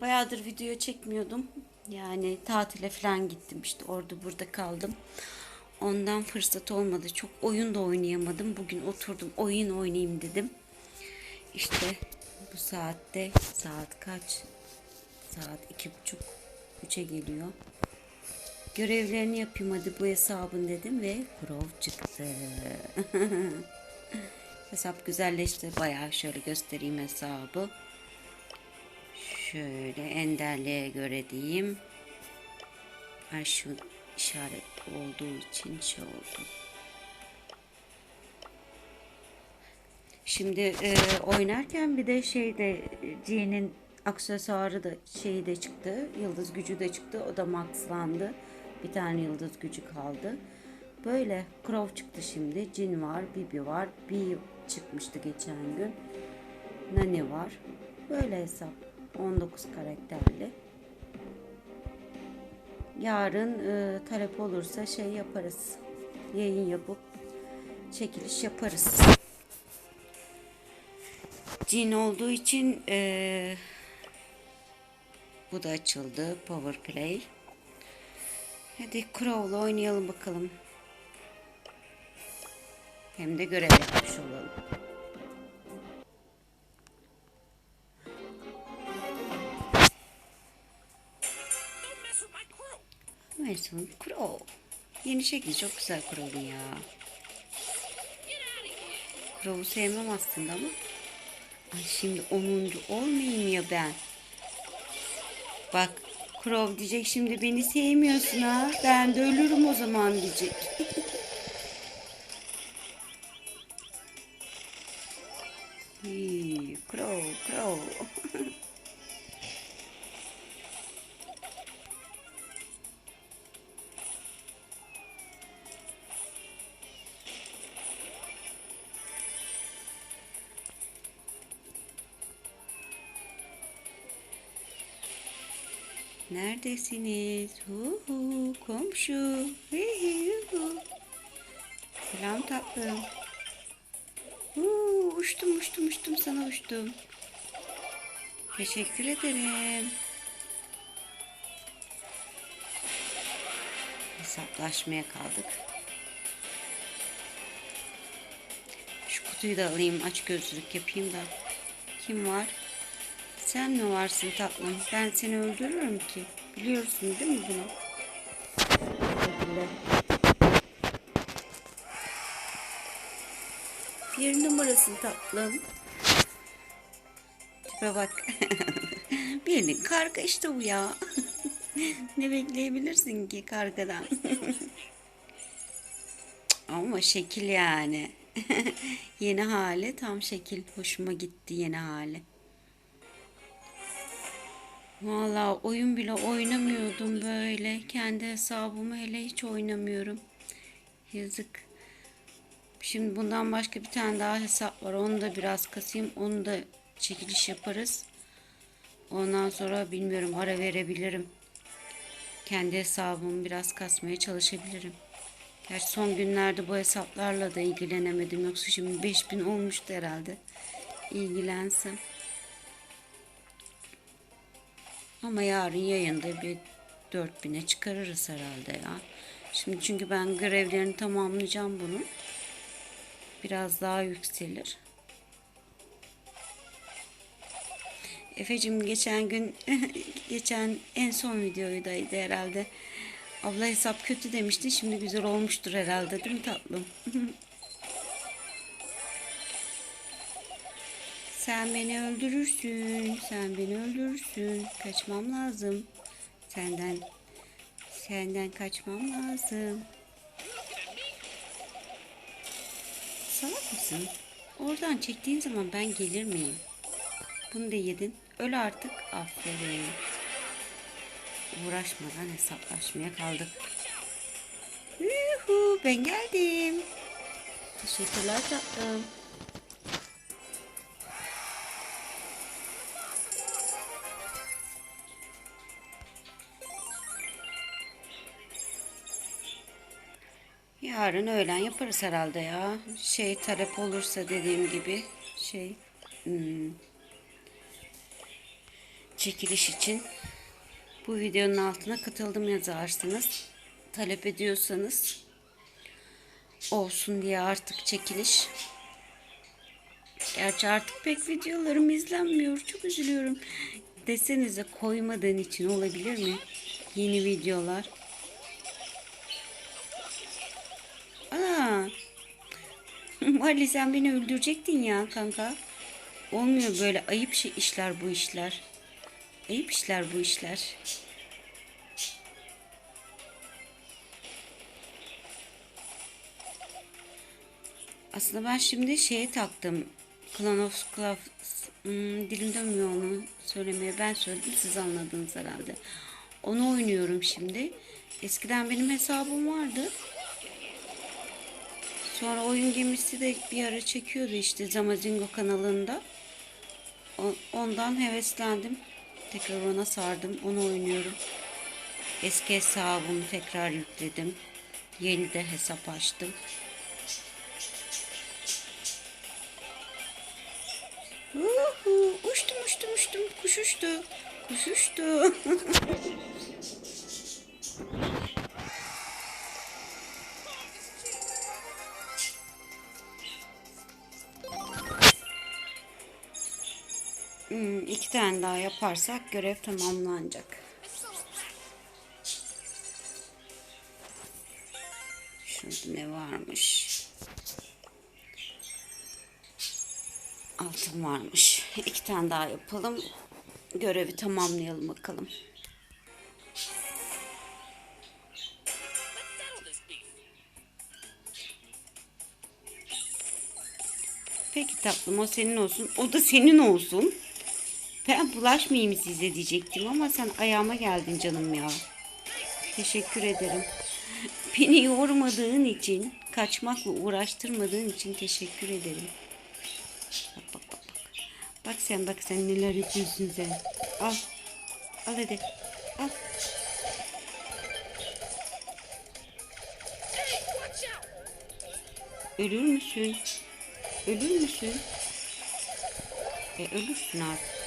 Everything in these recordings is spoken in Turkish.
Bayağıdır video çekmiyordum. Yani tatile falan gittim işte orada burada kaldım. Ondan fırsat olmadı. Çok oyun da oynayamadım. Bugün oturdum oyun oynayayım dedim. İşte bu saatte saat kaç? Saat iki buçuk. Üçe geliyor. Görevlerini yapayım hadi bu hesabın dedim ve Grove çıktı. Hesap güzelleşti. Bayağı şöyle göstereyim hesabı. Şöyle enderliğe göre diyeyim. Her şu işaret olduğu için şey oldu. Şimdi e, oynarken bir de şeyde G'nin aksesuarı da şeyi de çıktı. Yıldız gücü de çıktı. O da maxlandı. Bir tane yıldız gücü kaldı. Böyle Crow çıktı şimdi. Jin var, Bibi var. Bee çıkmıştı geçen gün. Nani var. Böyle hesap. 19 karakterli. Yarın e, talep olursa şey yaparız. Yayın yapıp çekiliş yaparız. Cin olduğu için e, bu da açıldı. Power Play. Hadi Crow'la oynayalım bakalım. Hem de görev yapmış olalım. Mason Crow. Yeni şekli çok güzel Crow'un ya. Crow'u sevmem aslında ama. Ay şimdi 10. olmayayım ya ben. Bak Crow diyecek şimdi beni sevmiyorsun ha. Ben de ölürüm o zaman diyecek. Neredesiniz? Hu hu, komşu. Hi hu. Selam tatlım. Huu, uçtum uçtum uçtum sana uçtum. Teşekkür ederim. Hesaplaşmaya kaldık. Şu kutuyu da alayım aç gözlülük yapayım da. Kim var? Sen mi varsın tatlım? Ben seni öldürürüm ki. Biliyorsun değil mi bunu? Bir numarasın tatlım. Tipe bak. Birinin karga işte bu ya. ne bekleyebilirsin ki kargadan? Ama şekil yani. yeni hali tam şekil. Hoşuma gitti yeni hali. Valla oyun bile oynamıyordum böyle. Kendi hesabımı hele hiç oynamıyorum. Yazık. Şimdi bundan başka bir tane daha hesap var. Onu da biraz kasayım. Onu da çekiliş yaparız. Ondan sonra bilmiyorum ara verebilirim. Kendi hesabımı biraz kasmaya çalışabilirim. Gerçi son günlerde bu hesaplarla da ilgilenemedim. Yoksa şimdi 5000 olmuştu herhalde. İlgilensem. Ama yarın yayında bir 4000'e çıkarırız herhalde ya. Şimdi çünkü ben görevlerini tamamlayacağım bunun. Biraz daha yükselir. Efe'cim geçen gün geçen en son videoydaydı herhalde. Abla hesap kötü demişti. Şimdi güzel olmuştur herhalde değil mi tatlım? Sen beni öldürürsün. Sen beni öldürürsün. Kaçmam lazım. Senden senden kaçmam lazım. Salak mısın? Oradan çektiğin zaman ben gelir miyim? Bunu da yedin. Öl artık. Aferin. Uğraşmadan hesaplaşmaya kaldık. Yuhu, ben geldim. Teşekkürler tatlım. Yarın öğlen yaparız herhalde ya. Şey talep olursa dediğim gibi şey hmm, çekiliş için bu videonun altına katıldım yazarsınız. Talep ediyorsanız olsun diye artık çekiliş. Gerçi artık pek videolarım izlenmiyor. Çok üzülüyorum. Desenize koymadığın için olabilir mi? Yeni videolar. Vali sen beni öldürecektin ya kanka. Olmuyor böyle ayıp şey işler bu işler. Ayıp işler bu işler. Aslında ben şimdi şeye taktım. Clan of Claws. Hmm, dilim dönmüyor onu söylemeye. Ben söyledim siz anladınız herhalde. Onu oynuyorum şimdi. Eskiden benim hesabım vardı. Sonra oyun gemisi de bir ara çekiyordu işte Zamazingo kanalında. Ondan heveslendim. Tekrar ona sardım. Onu oynuyorum. Eski hesabımı tekrar yükledim. Yeni de hesap açtım. Uhu, uçtum uçtum uçtum. Kuş uçtu. Kuş uçtu. iki tane daha yaparsak görev tamamlanacak. Şurada ne varmış? Altın varmış. İki tane daha yapalım. Görevi tamamlayalım bakalım. Peki tatlım o senin olsun. O da senin olsun. Ben bulaşmayayım size diyecektim ama sen ayağıma geldin canım ya. Teşekkür ederim. Beni yormadığın için, kaçmakla uğraştırmadığın için teşekkür ederim. Bak bak bak bak. Bak sen bak sen neler yapıyorsun sen. Al. Al hadi. Al. Ölür müsün? Ölür müsün? E ölürsün artık.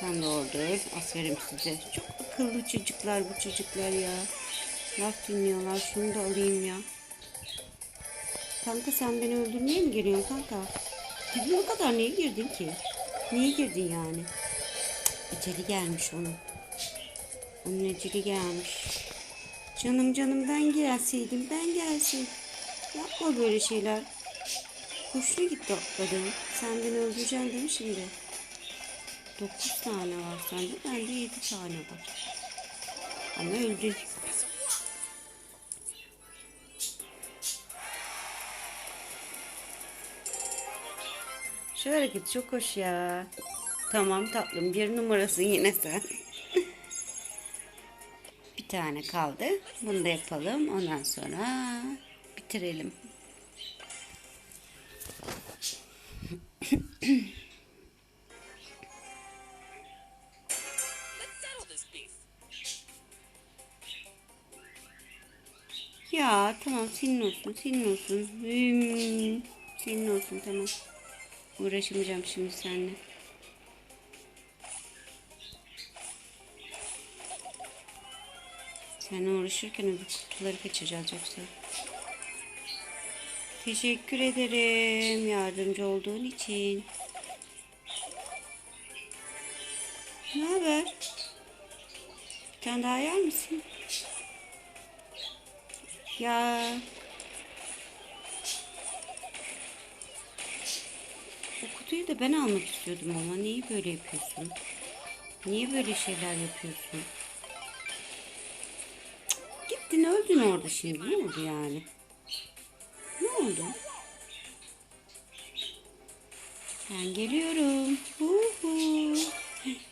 Sen de orada. Aferin size. Çok akıllı çocuklar bu çocuklar ya. Laf dinliyorlar. Şunu da alayım ya. Kanka sen beni öldürmeye mi geliyorsun kanka? Dibime kadar niye girdin ki? Niye girdin yani? Eceli gelmiş onun. Onun eceli gelmiş. Canım canım ben gelseydim ben gelsin. Yapma böyle şeyler. Hoşuna gitti atladım. Sen beni öldüreceksin değil mi şimdi? Dokuz tane var sende. Bende yedi tane var. Ama öldün. Şu hareket çok hoş ya. Tamam tatlım. Bir numarası yine sen. Bir tane kaldı. Bunu da yapalım. Ondan sonra bitirelim. Ya tamam senin olsun senin olsun. Hmm, senin olsun tamam. Uğraşamayacağım şimdi seninle. Sen uğraşırken öbür kutuları kaçıracağız yoksa. Teşekkür ederim yardımcı olduğun için. Ne haber? Bir tane daha yer misin? Ya. O kutuyu da ben almak istiyordum ama niye böyle yapıyorsun? Niye böyle şeyler yapıyorsun? Gittin öldün orada şimdi. Ne oldu yani? Ne oldu? Ben geliyorum. Hu hu.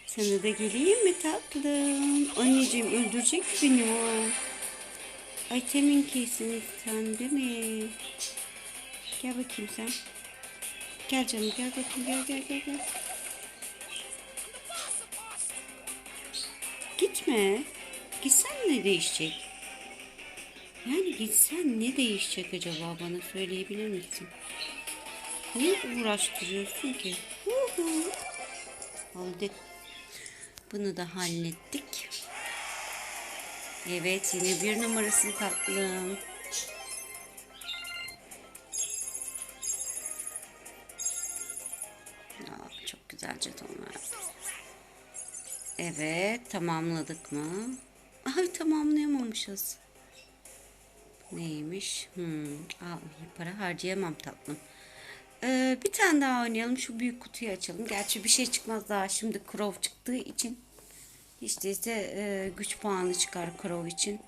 Sana da geleyim mi tatlım? Anneciğim öldürecek beni o. Ay temin kesin sen değil mi? Gel bakayım sen. Gel canım gel bakayım gel gel gel gel. Gitme. Gitsen ne değişecek? Yani gitsen ne değişecek acaba bana söyleyebilir misin? Niye uğraştırıyorsun ki? Oldu. Bunu da hallettik. Evet yine bir numarasını tatlım. Aa, çok güzel jetonlar. Evet tamamladık mı? Ay tamamlayamamışız. Neymiş? Hmm, aa, para harcayamam tatlım. Ee, bir tane daha oynayalım. Şu büyük kutuyu açalım. Gerçi bir şey çıkmaz daha. Şimdi Crow çıktığı için. Hiç değilse e, güç puanı çıkar Crow için.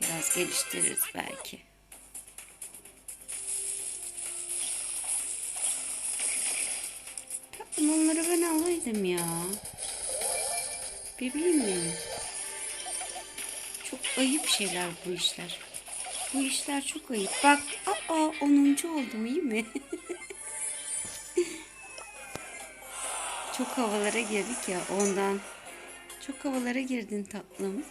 Biraz geliştiririz belki. Tatlım onları ben alaydım ya. Bebeğim benim. Çok ayıp şeyler bu işler. Bu işler çok ayıp. Bak aa 10. oldum iyi mi? çok havalara girdik ya ondan. Çok havalara girdin tatlım.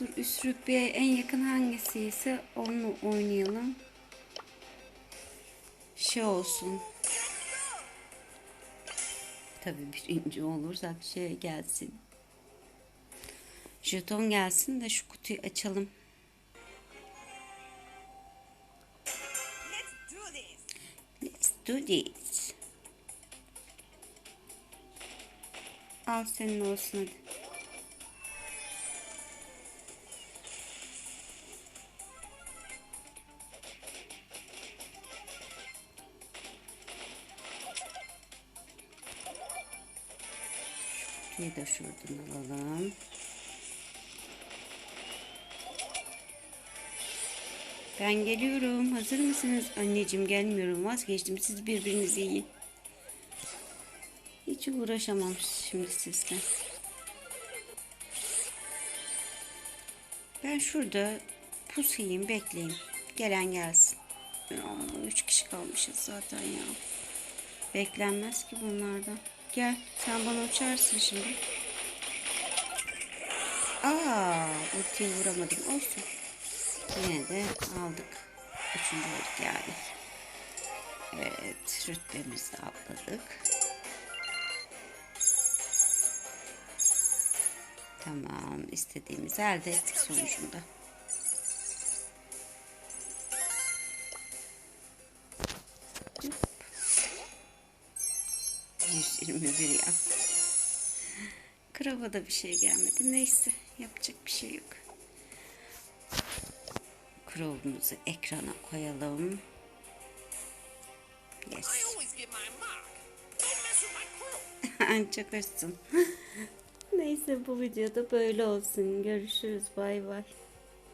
Dur üst rütbeye en yakın hangisiyse onu oynayalım. Şey olsun. Tabii birinci olursak şey gelsin. Jeton gelsin de şu kutuyu açalım. Let's do this. Let's do this. Al senin olsun hadi. Kutuyu da şuradan alalım. Ben geliyorum. Hazır mısınız? Anneciğim gelmiyorum. Vazgeçtim. Siz birbirinizi yiyin. Hiç uğraşamam şimdi sizle. Ben şurada pusayım. Bekleyin. Gelen gelsin. Ama üç kişi kalmışız zaten ya. Beklenmez ki bunlardan. Gel. Sen bana uçarsın şimdi. Aa, ultiyi vuramadım. Olsun. Yine de aldık. Üçüncü olduk yani. Evet, rütbemizi atladık. Tamam, istediğimizi elde ettik sonucunda. Hop. 121 yaz. Krava da bir şey gelmedi. Neyse, yapacak bir şey yok. Chrome'umuzu ekrana koyalım. Yes. Çok hoşsun. Neyse bu videoda böyle olsun. Görüşürüz. Bay bay.